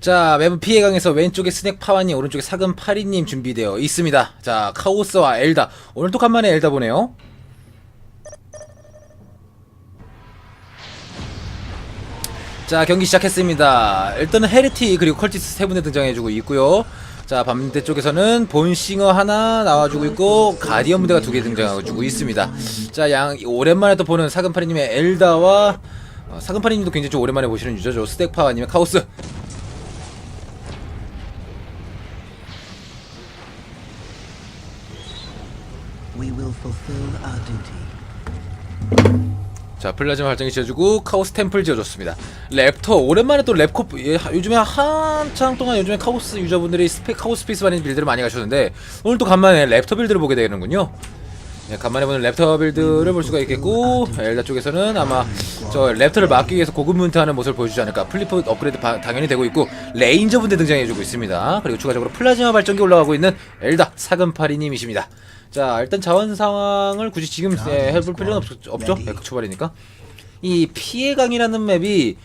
자, 맵은 피해 강에서 왼쪽에 스낵 파와님, 오른쪽에 사금 파리님 준비되어 있습니다. 자, 카오스와 엘다. 오늘 또 간만에 엘다 보네요. 자, 경기 시작했습니다. 일단은 헤르티 그리고 컬티스 세 분에 등장해주고 있고요. 자, 반대 쪽에서는 본싱어 하나 나와주고 있고 가디언 무대가 두 개 등장해주고 있습니다. 자, 양 오랜만에 또 보는 사금 파리님의 엘다와 어, 사금파리님도 굉장히 좀 오랜만에 보시는 유저죠. 스택파와님의 카오스. 자 플라즈마 발전기 지어주고 카오스 템플 지어줬습니다. 랩터 오랜만에 또 랩코 예, 하- 요즘에 한창 동안 요즘에 카오스 유저분들이 스페 카오스 스페이스 바닌 빌드를 많이 가셨는데 오늘 또 간만에 랩터 빌드를 보게 되는군요 네, 간만에 보는 랩터 빌드를 볼 수가 있겠고 엘다 쪽에서는 아마 저 랩터를 막기 위해서 고급문트하는 모습을 보여주지 않을까. 플리프 업그레이드 바- 당연히 되고 있고 레인저 분들 등장해주고 있습니다. 그리고 추가적으로 플라즈마 발전기 올라가고 있는 엘다 사금파리님이십니다. 자 일단 자원 상황을 굳이 지금 예, 해볼 필요는 없, 없죠? 백초발이니까 이 피해강이라는 맵이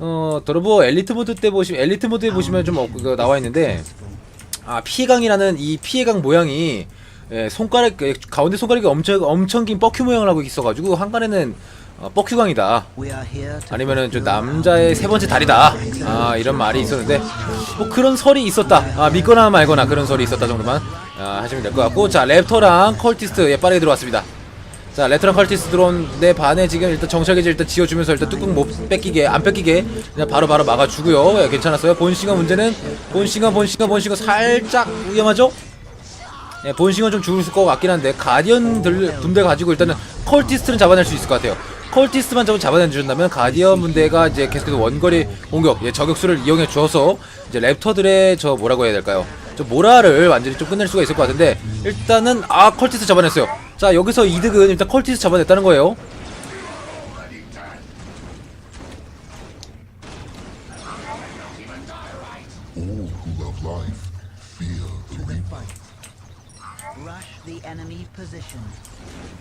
어 더러버 엘리트 모드 때 보시면 엘리트 모드에 보시면 좀 어, 그거 나와 있는데 아 피해강이라는 이 피해강 모양이 예, 손가락 예, 가운데 손가락이 엄청 엄청 긴 뻑큐 모양을 하고 있어가지고 한간에는 어, to 아니면은 좀 남자의 세 번째 다리다. 아 이런 말이 있었는데 뭐 그런 설이 있었다. 아 믿거나 말거나 그런 설이 있었다 정도만 아, 하시면 될 것 같고. 자 랩터랑 컬티스트 예 빠르게 들어왔습니다. 자 랩터랑 컬티스트 들어온데 반에 지금 일단 정찰기지 일단 지어주면서 일단 뚜껑 못 뺏기게 안 뺏기게 그냥 바로 바로 막아주고요. 예, 괜찮았어요. 본싱어 문제는 본싱어 본싱어 본싱어 살짝 위험하죠 예, 본싱은 좀 죽을 것 같긴 한데 가디언 들 분대 가지고 일단은 컬티스트는 잡아낼 수 있을 것 같아요. 컬티스트만 좀 잡아내준다면 가디언 분대가 이제 계속해서 원거리 공격, 예, 저격수를 이용해 주어서 이제 랩터들의 저 뭐라고 해야 될까요? 저 모라를 완전히 좀 끝낼 수가 있을 것 같은데 일단은 아 컬티스트 잡아냈어요. 자 여기서 이득은 일단 컬티스트 잡아냈다는 거예요.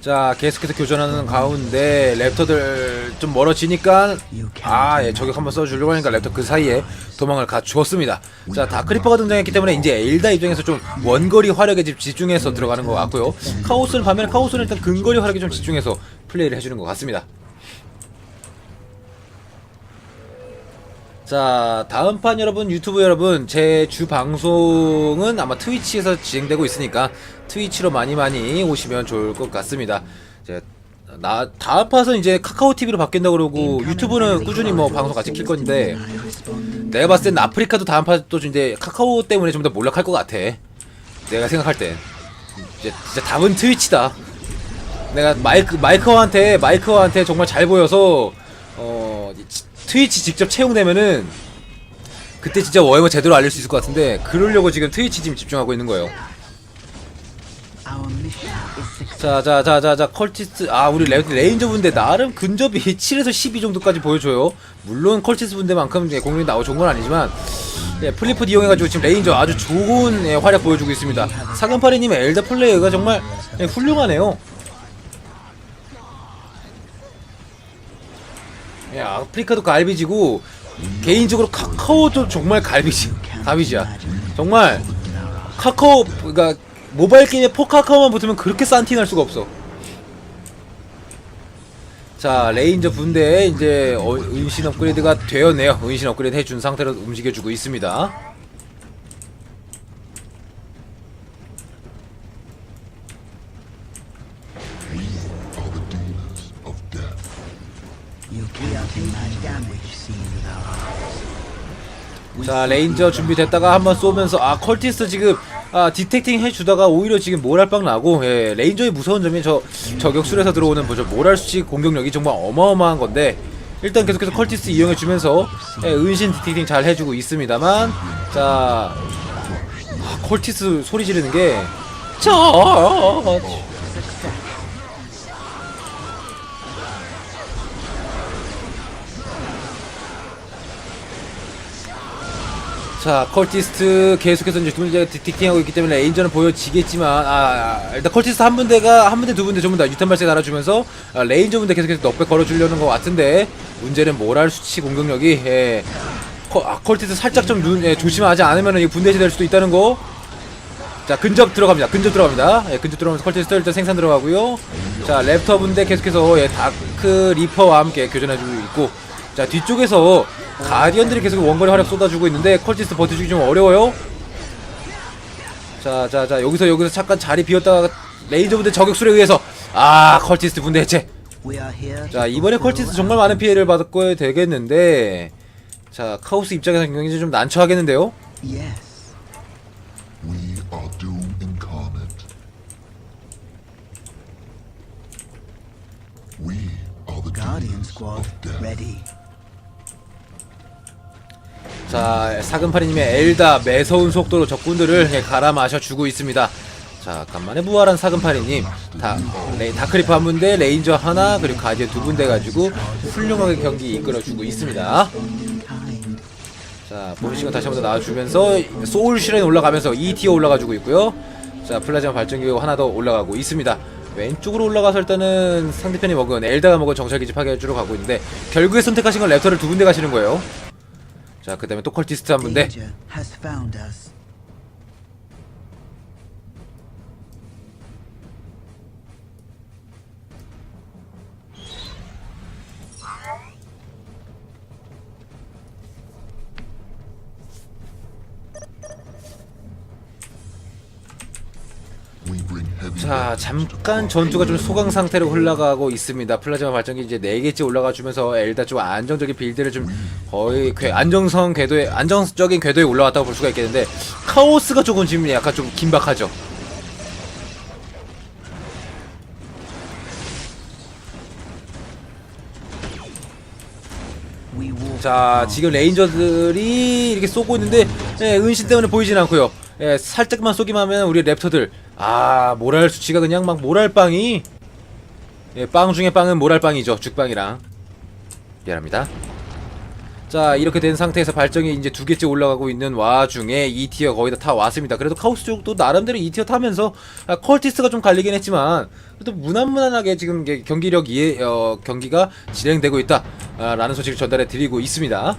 자 계속해서 교전하는 가운데 랩터들 좀 멀어지니까 아 예, 저격 한번 써주려고 하니까 랩터 그 사이에 도망을 가주었습니다. 자 다크리퍼가 등장했기 때문에 이제 엘다 입장에서 좀 원거리 화력에 집- 집중해서 들어가는 것 같고요. 카오스는 반면에 카오스는 일단 근거리 화력에 좀 집중해서 플레이를 해주는 것 같습니다 자 다음 판 여러분 유튜브 여러분 제 주 방송은 아마 트위치에서 진행되고 있으니까 트위치로 많이 많이 오시면 좋을 것 같습니다. 이제 나 다음 판은 이제 카카오 TV로 바뀐다 그러고 유튜브는 꾸준히 뭐 방송 같이 킬 건데 내가 봤을 땐 아프리카도 다음 판또 이제 카카오 때문에 좀 더 몰락할 것 같아. 내가 생각할 땐 이제 진짜 답은 트위치다. 내가 마이크 마이크한테 마이크한테 정말 잘 보여서 어 지- 트위치 직접 채용되면은 그때 진짜 워해머 제대로 알릴 수 있을 것 같은데 그러려고 지금 트위치 지금 집중하고 있는 거예요. 자자자자자 컬티스트 아 우리 레, 레인저 분대 나름 근접이 7에서 12 정도까지 보여줘요. 물론 컬티스트 분대만큼 예, 공격이 나오 좋은 건 아니지만 예, 플리프드 이용해가지고 지금 레인저 아주 좋은 예, 활약 보여주고 있습니다. 사근파리님의 엘다 플레이어가 정말 예, 훌륭하네요. 예, 아프리카도 갈비지고 개인적으로 카카오도 정말 갈비지 갈비지야. 정말 카카오 그러니까 모바일 게임에 포카카오만 붙으면 그렇게 싼티 날 수가 없어. 자 레인저 분대에 이제 어, 은신 업그레이드가 되었네요. 은신 업그레이드 해준 상태로 움직여주고 있습니다. 자 레인저 준비됐다가 한번 쏘면서 아 컬티스트 지금 아 디텍팅 해주다가 오히려 지금 모랄빵 나고 예, 레인저의 무서운 점이 저 저격술에서 들어오는 뭐죠? 모랄 수치 공격력이 정말 어마어마한 건데 일단 계속해서 컬티스트 이용해주면서 예, 은신 디텍팅 잘 해주고 있습니다만 자 아, 컬티스트 소리 지르는 게저 자 컬티스트 계속해서 이제 두분째 디틱팅하고 있기 때문에 레인저는 보여지겠지만 아, 아, 일단 컬티스트 한 분대가 한 분대 두 분대 전부 다 유탄 발생 달아주면서 아, 레인저 분대 계속해서 넉백 걸어주려는 것 같은데 문제는 모랄 수치 공격력이 예, 커, 아, 컬티스 살짝 좀 눈, 예, 조심하지 않으면 이 분대시 될 수도 있다는 거. 자, 근접 들어갑니다. 근접 들어갑니다. 예, 근접 들어가면서 컬티스 일단 생산 들어가고요. 자, 랩터 분대 계속해서 예, 다크 리퍼와 함께 교전해주고 있고. 자, 뒤쪽에서 가디언들이 계속 원거리 활약 쏟아주고 있는데 컬티스 버텨주기 좀 어려워요. 자, 자, 자, 여기서 여기서 잠깐 자리 비었다가 레이저 분대 저격술에 의해서 아, 컬티스 분대 해체. 자 이번에 fulfill 컬티스 our 정말 많은 피해를 받고 되겠는데 자 카오스 입장에서 굉장히 좀 난처하겠는데요 Yes. We are Doom incarnate. We are the Guardian squad ready. 자 사금파리님의 엘다 매서운 속도로 적군들을 예, 갈아 마셔 주고 있습니다. 자 간만에 부활한 사금파리님. 다 레, 다크리프 한 분대 레인저 하나 그리고 가디언 두 분대 가지고 훌륭하게 경기 이끌어주고 있습니다. 자 보시가 다시 한번 더 나와주면서 소울 실에 올라가면서 2티어 올라가지고 있고요. 자 플라즈마 발전기가 하나 더 올라가고 있습니다. 왼쪽으로 올라가서 일단은 상대편이 먹은 엘다가 먹은 정찰기지 파괴해주러 가고 있는데 결국에 선택하신 건 랩터를 두 군데 가시는 거예요 자 그 다음에 또 컬티스트 한 군데 자 잠깐 전투가 좀 소강 상태로 흘러가고 있습니다. 플라즈마 발전기 이제 4개째 올라가 주면서 엘다 좀 안정적인 빌드를 좀 거의 궤- 안정성 궤도에 안정적인 궤도에 올라왔다고 볼 수가 있겠는데 카오스가 조금 지금 약간 좀 긴박하죠? 자 지금 레인저들이 이렇게 쏘고 있는데 예, 은신 때문에 보이진 않고요. 예, 살짝만 쏘기만 하면 우리 랩터들 아 모랄 수치가 그냥 막 모랄빵이? 예, 빵 중에 빵은 모랄빵이죠 죽빵이랑. 미안합니다. 자 이렇게 된 상태에서 발정이 이제 두 개째 올라가고 있는 와중에 2티어 거의 다 타 왔습니다. 그래도 카오스 쪽도 나름대로 2티어 타면서 아, 컬티스가 좀 갈리긴 했지만 그래도 무난무난하게 지금 이게 경기력 이해 어, 경기가 진행되고 있다 아, 라는 소식을 전달해 드리고 있습니다.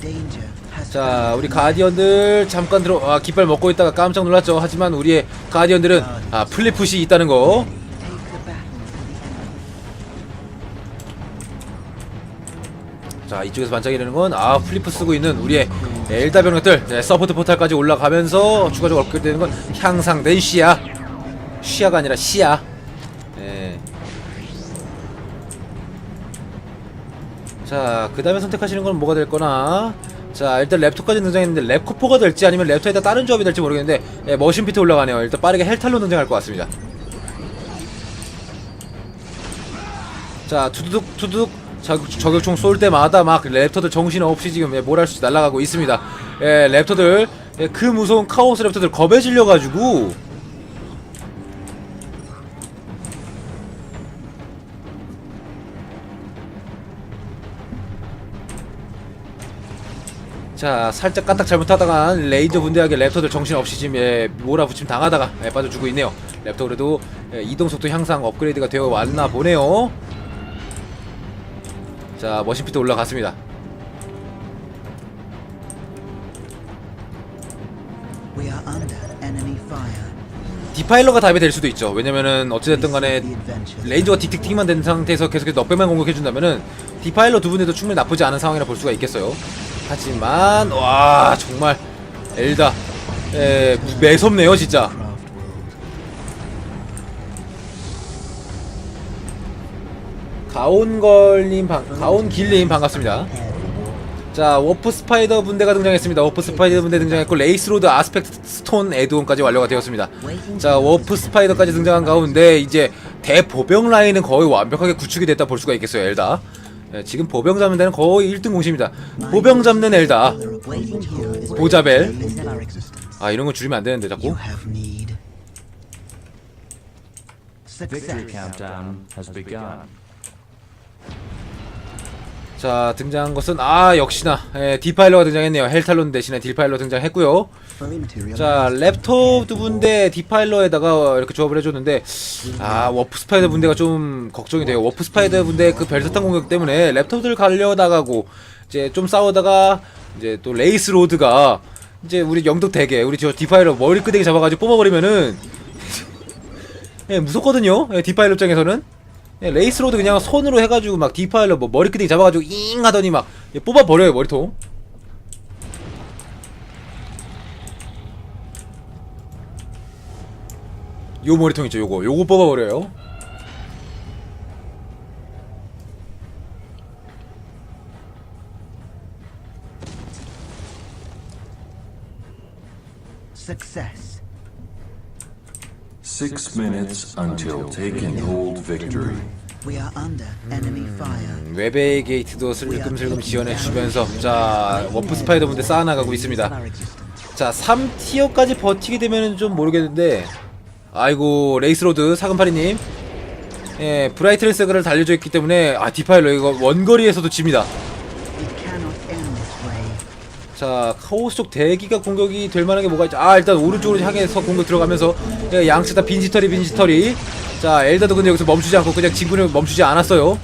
Danger 자 우리 가디언들 잠깐 들어 아, 깃발 먹고 있다가 깜짝 놀랐죠. 하지만 우리의 가디언들은 아, 플리풋이 있다는 거. 자 이쪽에서 반짝이는 건아 플리프 쓰고 있는 우리의 엘다 병력들. 네, 서포트 포탈까지 올라가면서 추가적으로 얻게 되는 건 향상된 시야. 시야가 아니라 시야. 네. 자그 다음에 선택하시는 건 뭐가 될 거나 자 일단 랩토까지 등장했는데 랩코퍼가 될지 아니면 랩토에다 다른 조합이 될지 모르겠는데 예, 머신피트 올라가네요. 일단 빠르게 헬탈로 등장할 것 같습니다. 자 투두둑 투두둑. 자, 저격총 쏠 때마다 막 랩터들 정신없이 지금 예, 뭘할 수 날아가고 있습니다. 예, 랩터들 예, 그 무서운 카오스 랩터들 겁에 질려가지고 자 살짝 까딱 잘못하다가 레이저 분대하게 랩터들 정신없이 지금 예, 몰아붙임 당하다가 예, 빠져주고 있네요. 랩터 그래도 예, 이동속도 향상 업그레이드가 되어 왔나 보네요. 자 머신피트 올라갔습니다. 디파일러가 답이 될 수도 있죠. 왜냐면은 어찌됐든 간에. 레인저가 틱틱틱만 된 상태에서 계속해서 넉백만 공격해준다면은 디파일러 두 분에도 충분히 나쁘지 않은 상황이라 볼 수가 있겠어요 하지만 와 정말 엘다. 에, 매섭네요 진짜. 가온걸님 반 가온길님 반갑습니다. 자 워프 스파이더 분대가 등장했습니다. 워프 스파이더 분대 등장했고 레이스로드 아스펙트 스톤 에드온까지 완료가 되었습니다. 자 워프 스파이더까지 등장한 가운데 이제 대보병 라인은 거의 완벽하게 구축이 됐다 볼 수가 있겠어요 엘다 예, 지금 보병 잡는 데는 거의 1등 공신입니다 보병 잡는 엘다 보자벨. 아 이런 거 줄이면 안 되는데 자꾸 have need. Victory Success. countdown has begun. 자 등장한 것은 아 역시나. 예, 디파일러가 등장했네요. 헬탈론 대신에 디파일러 등장했고요. 자 랩톱 두 분대 디파일러에다가 이렇게 조합을 해줬는데 아 워프 스파이더 분대가 좀 걱정이 돼요. 워프 스파이더 분대 그 벨트탄 공격 때문에 랩톱들 갈려 나가고 이제 좀 싸우다가 이제 또 레이스 로드가 이제 우리 영덕 대게 우리 저 디파일러 머리 끄댕이 잡아가지고 뽑아버리면은 예 무섭거든요. 예, 디파일러 입장에서는. 예, 레이스 로드 그냥 손으로 해가지고 막 디파일러 뭐 머리 끄댕이 잡아가지고 잉 하더니 막 예, 뽑아버려요 머리통. 요 머리통 있죠 요거. 요거 뽑아버려요. Success. Six minutes until taking hold victory. We are under enemy fire. 웨베이 게이트도 슬금슬금 지원해 주면서 자 워프 스파이더 분대 쌓아나가고 있습니다. 자 3티어까지 버티게 되면은 좀 모르겠는데 아이고 레이스로드 사금파리님 예 브라이트랜스를 달려져 있기 때문에 아 디파일러 이거 원거리에서도 집니다 자 카오스 쪽 대기가 공격이 될 만한 게 뭐가 있죠? 아 일단 오른쪽으로 향해서 공격 들어가면서 예, 양측 다 빈지털이 빈지털이. 자 엘다도 근데 여기서 멈추지 않고 그냥 진군을 멈추지 않았어요.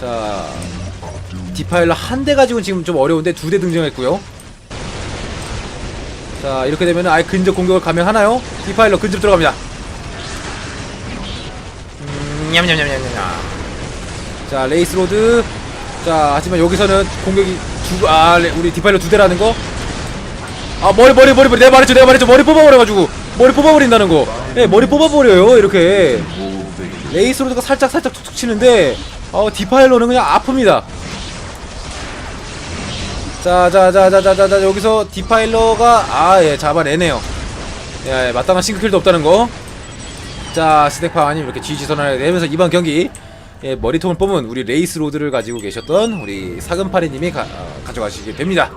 자 디파일러 한 대 가지고는 지금 좀 어려운데 두 대 등장했고요. 자 이렇게 되면 아예 근접 공격을 감행하나요? 디파일러 근접 들어갑니다. 음, 냠냠냠냠냠. 자 레이스 로드. 자 하지만 여기서는 공격이 두 아 우리 디파일러 두 대라는 거. 아 머리 머리 머리 머리 내가 말했죠 내가 말했죠 머리 뽑아버려가지고 머리 뽑아버린다는 거. 예 머리 뽑아버려요 이렇게. Hold victory. 레이스 로드가 살짝 살짝 툭툭 치는데 어 디파일러는 그냥 아픕니다. 자 자 자 자 자 자 자 여기서 디파일러가 아 예 잡아내네요. 예, 예 마땅한 싱글킬도 없다는 거. 자 스택파 아님 이렇게 선언을 내면서 이번 경기 예, 머리통을 뽑은 우리 레이스 로드를 가지고 계셨던 우리 사금파리님이 가, 어, 가져가시게 됩니다.